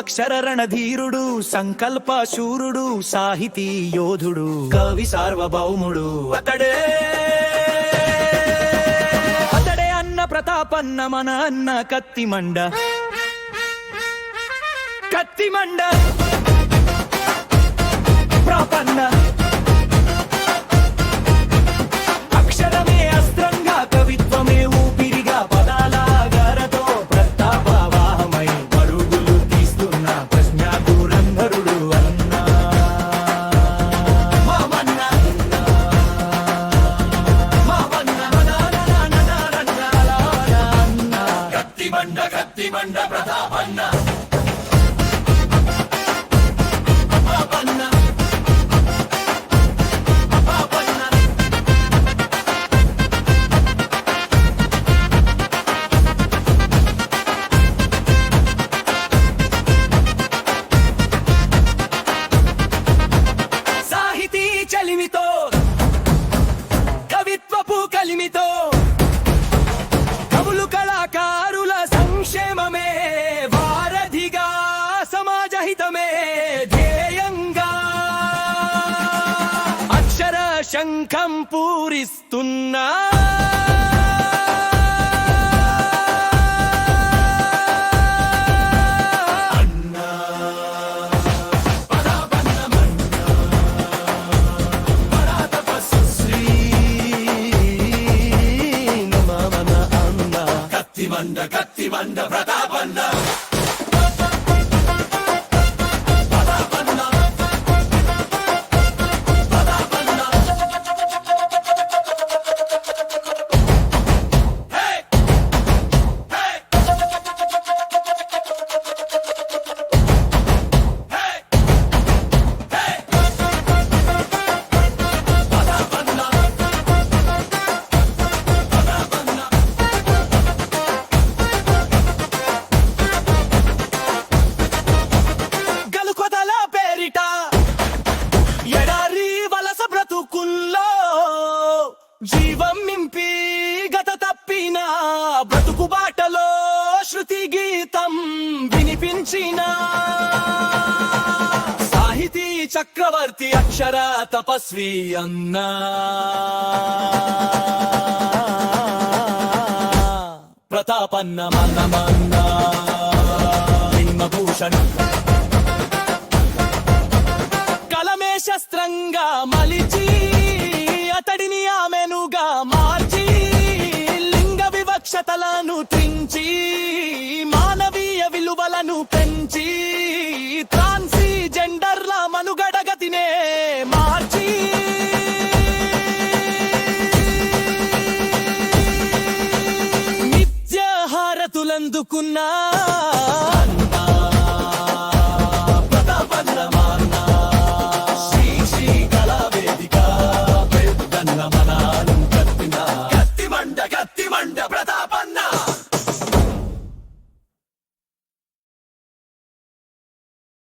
అక్షర రణధీరుడు సంకల్ప శూరుడు సాహితీ యోధుడు కవి సార్వభౌముడు అతడే. అతడే అన్న ప్రతాపన్న మన అన్న కత్తిమండ. కత్తిమండ. ప్రాపన్న. కత్తిమండ ప్రతాపన్న. సాహితీ చలిమితో కవిత్వపు కలిమితో. శంఖం పూరిస్తున్నా. కత్తిమండ కత్తిమండ ప్రతాపన్న. జీవం నింపి గత తప్పిన బ్రతుకు బాటలో శృతి గీతం వినిపించిన. సాహితీ చక్రవర్తి అక్షర తపస్వి అన్నా. ప్రతాపన్న మన మన్న కలమే శస్త్రంగా మలిచి వివక్షతలను త్రించి మానవీయ విలువలను పెంచి ట్రాన్సీ జెండర్ల మనుగడగతినే మార్చి. నిత్య హారతులందుకున్నా